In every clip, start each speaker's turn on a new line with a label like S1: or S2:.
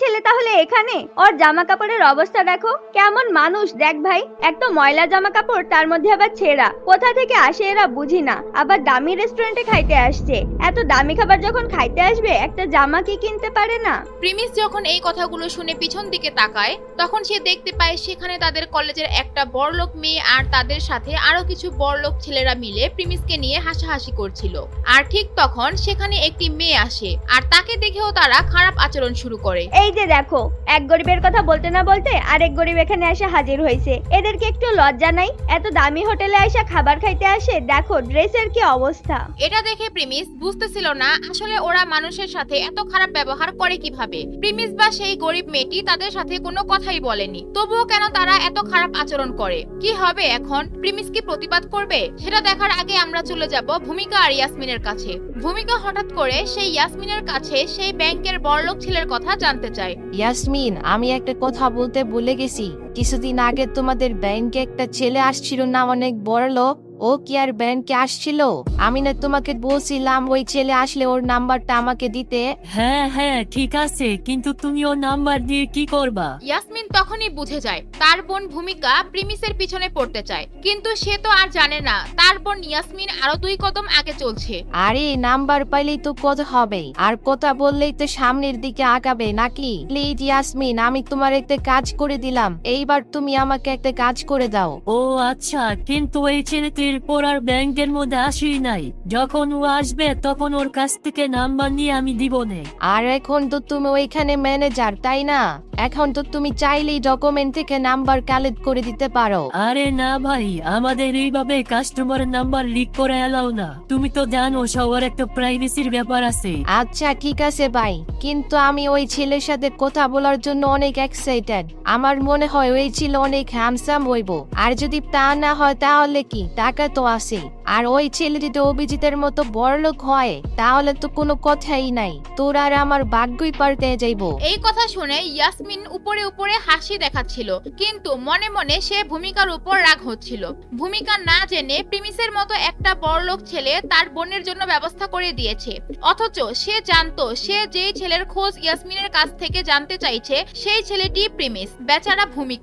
S1: ছেলে তাহলে এখানে? ওর জামা কাপড়ের অবস্থা দেখো কেমন মানুষ। দেখ ভাই এক তো ময়লা জামা কাপড় তার মধ্যে আবার ছেঁড়া। কোথা থেকে আসে এরা বুঝি না। আবার দামি রেস্টুরেন্টে খাইতে আসছে। এত দামি খাবার যখন খাইতে আসবে একটা জামা কি কিনতে পারে না?
S2: প্রিমিস যখন এই কথাগুলো শুনে পিছন দিকে তাকায় তখন সে দেখতে পায় সেখানে তাদের কলেজের একটা বড়লোক মেয়ে আর তাদের সাথে আরও কিছু বড়লোক ছেলেরা মিলে প্রিমিসকে নিয়ে হাসাহাসি করছিল। আর ঠিক তখন সেখানে একটি মেয়ে আসে আর তাকে দেখেও তারা খারাপ আচরণ শুরু করে।
S1: এই যে দেখো, এক গরিবের কথা বলতে না বলতে আরেক গরিব এখানে এসে হাজির হয়েছে। এদেরকে একটু লজ্জা নাই? এত দামি হোটেলে এসে খাবার খাইতে আসে? দেখো, ড্রেসের কি অবস্থা।
S2: এটা দেখে প্রিমিস বুঝতেছিল না, আসলে ওরা মানুষের সাথে এত খারাপ ব্যবহার করে কীভাবে। প্রিমিস বা সেই গরিব মেয়েটি তাদের সাথে কোনো কথাই বলেনি। তবুও কেন তারা এত খারাপ আচরণ করে? কি হবে এখন? প্রিমিস কি প্রতিবাদ করবে? সেটা দেখার আগে আমরা চলে যাব ভূমিকা আর ইয়াসমিনের কাছে। ভূমিকা হঠাৎ করে সেই ইয়াসমিনের কাছে সেই ব্যাংকের বড়লোক ছেলের কথা জানতে চায়
S3: ইয়াসমিন আমি একটা কথা বলতে ভুলে গেছি। কিছুদিন আগে তোমাদের ব্যাংকে একটা ছেলে আসছিল না অনেক বড় লোক ও কি আর ব্যাংকে আসছিল? আমি না তোমাকে বলছিলাম ওই ছেলে আসলে ওর নাম্বারটা আমাকে দিতে।
S4: হ্যাঁ হ্যাঁ ঠিক আছে কিন্তু তুমি ও নাম্বার দিয়ে কি করবা?
S2: ইয়াসমিন তখনই বুঝে যায় তার বোন ভূমিকা প্রিমিসের পিছনে পড়তে চায় কিন্তু সে তো আর জানে না তার বোন ইয়াসমিন আরও দুই কদম আগে চলছে।
S3: আরে নাম্বার পাইলেই তো কথা হবে আর কথা বললেই তো সামনের দিকে আগাবে নাকি? প্লিজ ইয়াসমিন আমি তোমার একটা কাজ করে দিলাম এইবার তুমি আমাকে একটা কাজ করে দাও।
S4: ও আচ্ছা কিন্তু এই ছেলেটির পর আর ব্যাংকের মধ্যে আসি নাই। যখন ও আসবে তখন ওর কাছ থেকে নাম্বার নিয়ে আমি দিব নে।
S3: আর এখন তো তুমি ওইখানে ম্যানেজার তাই না? এখন তো তুমি চাইলেই ডকুমেন্ট থেকে নাম্বার কালেক্ট করে দিতে পারো।
S4: আরে না ভাই আমাদের এইভাবে কাস্টমার নাম্বার লিক করে এলাও না। তুমি তো জানো সবার একটা প্রাইভেসির ব্যাপার আছে।
S3: আচ্ছা ঠিক আছে ভাই। কিন্তু আমি ওই ছেলের সাথে কথা বলার জন্য অনেক এক্সাইটেড আমার মনে হয় ওই ছেলে অনেক হ্যান্ডসাম হইব। আর যদি তা না হয় তাহলে কি? টাকা তো আছে আর ওই ছেলে যদি অভিজিতের মতো বড়লোক হয়, তাহলে তো কোনো কথাই নাই। তোর আর আমার ভাগ্যই পাল্টে যাইবো।
S2: এই কথা শুনে ইয়াসমিন উপরে উপরে হাসি দেখাচ্ছিল, কিন্তু মনে মনে সে ভূমিকার উপর রাগ হচ্ছিল। ভূমিকা না জেনে প্রিমিসের মতো একটা বড়লোক ছেলে তার বোনের জন্য ব্যবস্থা করে দিয়েছে। অথচ সে জানতো, সে যেই ছেলের খোঁজ ইয়াসমিনের কাছ থেকে জানতে চাইছে, সেই ছেলেটি প্রিমিস, বেচারা ভূমিকা।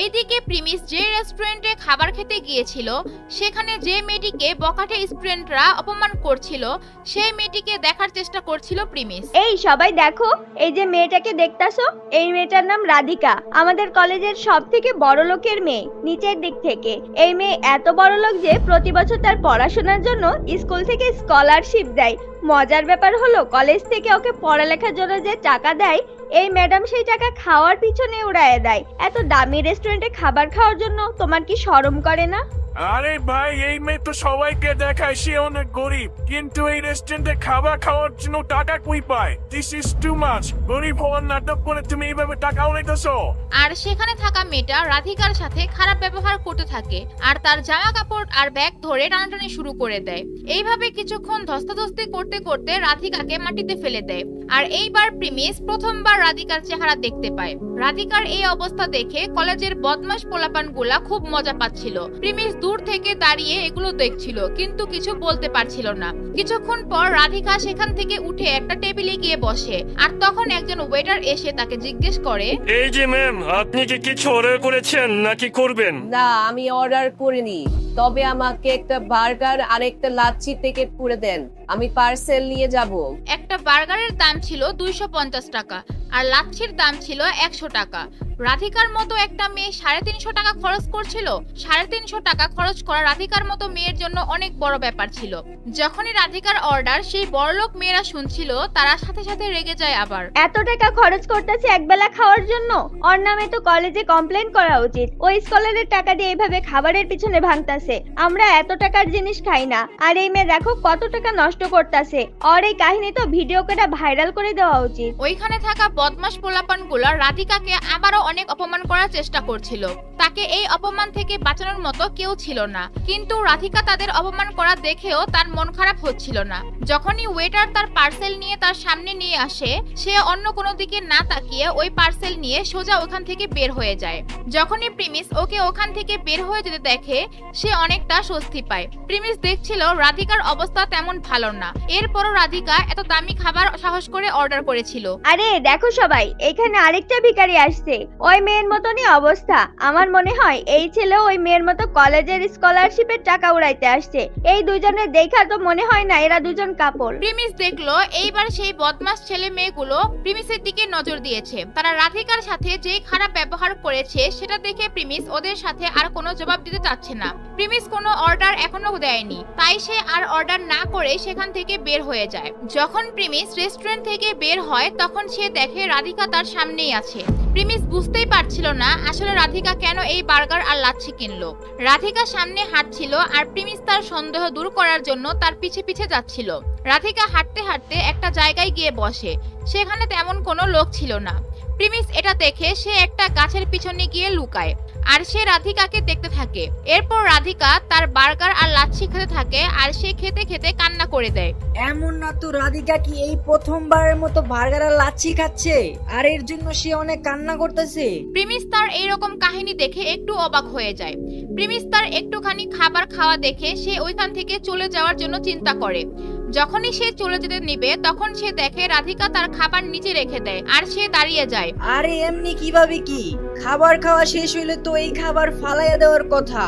S2: এইদিকে প্রিমিস যে রেস্টুরেন্টে খাবার খেতে গিয়েছিল, সেখানে যে মেয়েটিকে বকাটে স্টুডেন্টরা অপমান করছিল, সেই মেয়েটিকে দেখার চেষ্টা করছিল প্রিমিস।
S1: এই সবাই দেখো, এই যে মেয়েটাকে দেখতাছো, এই মেয়েটার নাম রাধিকা। আমাদের কলেজের সব থেকে বড় লোকের মেয়ে, নিচের দিক থেকে। এই মেয়ে এত বড় লোক যে প্রতি বছর তার পড়াশোনার জন্য স্কুল থেকে স্কলারশিপ দেয়। মজার ব্যাপার হলো, কলেজ থেকে ওকে পড়ালেখার জন্য যে টাকা দেয়, এই ম্যাডাম সেই টাকা খাওয়ার পিছনে উড়ায় দেয়। এত দামি রেস্টুরেন্টে খাবার খাওয়ার জন্য তোমার কি শরম করে না?
S5: আরে ভাই, এই মেয়ে তো সবাইকে দেখায়, সে অনেক গরিব। কিন্তু এই রেস্টুরেন্টে খাবার খাওয়ার জন্য টাকা কই পায়? দিস ইজ টু মাচ গরিব হওয়ার নাটক করে তুমি এইভাবে টাকা উড়াইতেছো।
S2: আর সেখানে থাকা মেয়েটা রাধিকার সাথে খারাপ ব্যবহার করতে থাকে আর তার জামা কাপড় আর ব্যাগ ধরে টানাটানি শুরু করে দেয়। এইভাবে কিছুক্ষণ ধস্তাধস্তি করতে করতে রাধিকাকে মাটিতে ফেলে দেয়। আর এইবার প্রিমিস প্রথমবার রাধিকার চেহারা দেখতে পায়। রাধিকার এই অবস্থা দেখে কলেজের বদমাস পোলাপানগুলা খুব মজা পাচ্ছিল। প্রিমিস দূর থেকে দাঁড়িয়ে এগুলো দেখছিল কিন্তু কিছু বলতে পারছিল না। কিছুক্ষণ পর রাধিকা সেখান থেকে উঠে একটা টেবিলে গিয়ে বসে আর তখন একজন ওয়েটার এসে তাকে জিজ্ঞেস করে
S6: এই যে ম্যাম আপনি কি কিছু অর্ডার করেছেন নাকি করবেন?
S7: না আমি অর্ডার করিনি। তবে আমাকে একটা বার্গার আর একটা লাচ্ছি প্যাকেট করে দেন। আমি পার্সেল নিয়ে যাব।
S2: একটা বার্গারের দাম ছিল দুইশো পঞ্চাশ টাকা আর লাচ্ছির দাম ছিল একশো টাকা। রাধিকার মতো একটা মেয়ে সাড়ে তিনশো টাকা খরচ করছিল। সাড়ে তিনশো টাকা খরচ করা রাধিকার মতো মেয়ের জন্য অনেক বড় ব্যাপার ছিল। যখনই রাধিকার অর্ডার সেই বড়লোক মেয়েরা শুনছিল তারা সাথে সাথে রেগে যায় আবার।
S1: এত টাকা খরচ করতেছে একবেলা খাওয়ার জন্য? ওর নামে তো কলেজে কমপ্লেন করা উচিত। ওই স্কলারের টাকা দিয়ে এইভাবে খাবারের পিছনে ভাঙতাছে। আমরা এত টাকার জিনিস খাই না। আর এই মেয়ে দেখো কত টাকা নষ্ট করতেছে। ওর এই কাহিনী তো ভিডিও করে ভাইরাল করে দেওয়া উচিত।
S2: ওইখানে থাকা বদমাস পোলাপানগুলা রাধিকাকে আবারও অনেক অপমান করার চেষ্টা করছিল। তাকে এই অপমান থেকে বাঁচানোর মতো কেউ ছিল না। কিন্তু রাধিকা তাদের অপমান করা দেখেও তার মন খারাপ হচ্ছিল না। যখনই ওয়েটার তার পার্সেল নিয়ে তার সামনে নিয়ে আসে, সে অন্য কোনো দিকে না তাকিয়ে ওই পার্সেল নিয়ে সোজা ওখান থেকে বের হয়ে যায়। যখনই প্রিমিস ওকে ওখান থেকে বের হয়ে যেতে দেখে, সে অনেকটা স্বস্তি পায়। প্রিমিস দেখছিল রাধিকার অবস্থা তেমন ভালো না। এরপরও রাধিকা এত দামি খাবার সাহস করে অর্ডার করেছিল।
S1: আরে, দেখো সবাই, এখানে আরেকটা ভিখারি আসছে। ওই মেয়ের মতনই অবস্থা। আমার মনে হয় এই ছেলে ওই মেয়ের মতো কলেজের স্কলারশিপের টাকা উড়াইতে আসছে। এই দুজনের দেখা তো মনে হয় না এরা দুজন কাপড়।
S2: প্রিমিস দেখল, এইবার সেই বদমাস ছেলে মেয়েগুলো প্রিমিসের দিকে নজর দিয়েছে। তারা রাধিকার সাথে যেই খারাপ ব্যবহার করেছে, সেটা দেখে প্রিমিস ওদের সাথে আর কোনো জবাব দিতে চাচ্ছে না। প্রিমিস কোনো অর্ডার এখনও দেয়নি, তাই সে আর অর্ডার না করে সেখান থেকে বের হয়ে যায়। যখন প্রিমিস রেস্টুরেন্ট থেকে বের হয়, তখন সে দেখে রাধিকা তার সামনেই আছে। প্রিমিস বুঝতেই পারছিল না আসলে রাধিকা কেন এই বার্গার আর লাচ্ছি কিনলো। রাধিকা সামনে হাঁটছিল আর প্রিমিস তার সন্দেহ দূর করার জন্য তার পিছে পিছে যাচ্ছিল। রাধিকা হাঁটতে হাঁটতে একটা জায়গায় গিয়ে বসে। সেখানে তেমন কোনো লোক ছিল না। প্রিমিস এটা দেখে সে একটা গাছের পিছনে গিয়ে লুকায় আর সে রাধিকাকে দেখতে থাকে। এরপর রাধিকা তার বার্গার আর লাচ্ছি খেতে থাকে আর সে খেতে খেতে কান্না করে দেয়।
S8: এমন না তো রাধিকা কি এই প্রথমবারের মতো বার্গার আর লাচ্ছি খাচ্ছে? আর এর জন্য সে অনেক কান্না করতেছে।
S2: প্রিমিস তার এইরকম কাহিনী দেখে একটু অবাক হয়ে যায়। প্রিমিস তার একটুখানি খাবার খাওয়া দেখে সে ওইখান থেকে চলে যাওয়ার জন্য চিন্তা করে। যখনই সে চলে যেতে নিবে তখন সে দেখে রাধিকা তার খাবার নিচে রেখে দেয় আর সে দাঁড়িয়ে যায়।
S8: আরে এমনি কীভাবে কি? খাবার খাওয়া শেষ হইলে তো এই খাবার ফালাইয়া দেওয়ার কথা।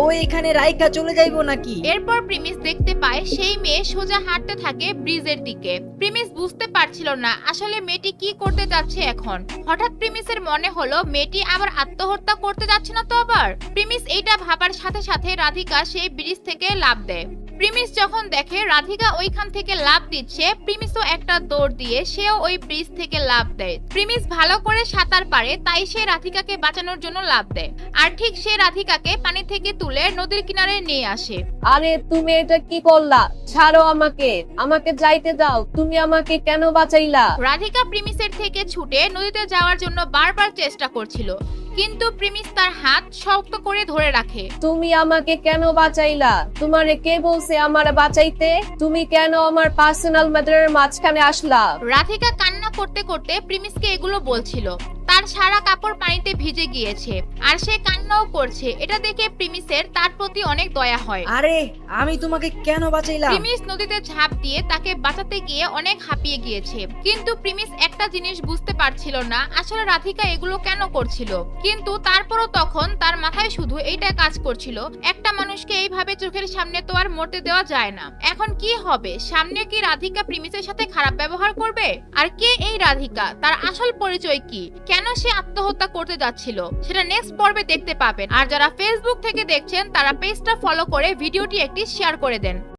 S8: ও এখানে রাইকা চলে যাইবো নাকি?
S2: এরপর প্রিমিস দেখতে পায় সেই মেয়ে সোজা হাঁটতে থাকে ব্রিজের দিকে। প্রিমিস বুঝতে পারছিল না আসলে মেয়েটি কি করতে যাচ্ছে এখন? হঠাৎ প্রিমিসের মনে হলো মেয়েটি আবার আত্মহত্যা করতে যাচ্ছে না তো আবার? প্রিমিস এইটা ভাবার সাথে সাথে রাধিকা সেই ব্রিজ থেকে লাভ দেয়। প্রিমিস যখন দেখে রাধিকা ওইখান থেকে লাভ দিচ্ছে প্রিমিসও একটা দৌড় দিয়ে সেও ওই ব্রিজ থেকে লাভ দেয়। প্রিমিস ভালো করে সাঁতার পারে তাই সে রাধিকাকে বাঁচানোর জন্য লাভ দেয়। আর ঠিক সে রাধিকাকে পানি থেকে তুলে নদীর কিনারে নিয়ে আসে।
S7: আরে তুমি এটা কি করলা? ছাড়ো আমাকে আমাকে যাইতে দাও তুমি আমাকে কেন বাঁচাইলা?
S2: রাধিকা প্রিমিসের থেকে ছুটে নদীতে যাওয়ার জন্য বারবার চেষ্টা করছিল। কিন্তু প্রেমিস তার হাত শক্ত করে ধরে রাখে।
S7: তুমি আমাকে কেন বাঁচাইলা? তোমারে কে বলছে আমার বাঁচাইতে? তুমি কেন আমার পার্সোনাল ম্যাটারের মাঝখানে আসলা?
S2: রাধিকা কান্না করতে করতে প্রিমিসকে এগুলো বলছিল। তার সারা কাপড় পানিতে ভিজে গিয়েছে আর সে কান্নাও করছে। এটা দেখে প্রিমিসের তার প্রতি অনেক দয়া হয়।
S8: আরে আমি তোমাকে কেন বাঁচাইলাম?
S2: প্রিমিস নদীতে ঝাঁপ দিয়ে তাকে বাঁচাতে গিয়ে অনেক হাঁপিয়ে গিয়েছে। কিন্তু প্রিমিস একটা জিনিস বুঝতে পারছিল না আসলে রাধিকা এগুলো কেন করছিল। কিন্তু তারপরও তখন তার মাথায় শুধু এইটা কাজ করছিল একটা মানুষকে এইভাবে চোখের সামনে তো আর মরতে দেওয়া যায় না। এখন কি হবে? সামনে কি রাধিকা প্রিমিসের সাথে খারাপ ব্যবহার করবে? আর কে এই রাধিকা? তার আসল পরিচয় কি? কেন সে আত্মহত্যা করতে যাচ্ছিল সেটা নেক্সট পর্বে দেখতে পাবেন। আর যারা ফেসবুক থেকে দেখছেন, তারা পেজটা ফলো করে ভিডিওটি একটি শেয়ার করে দেন।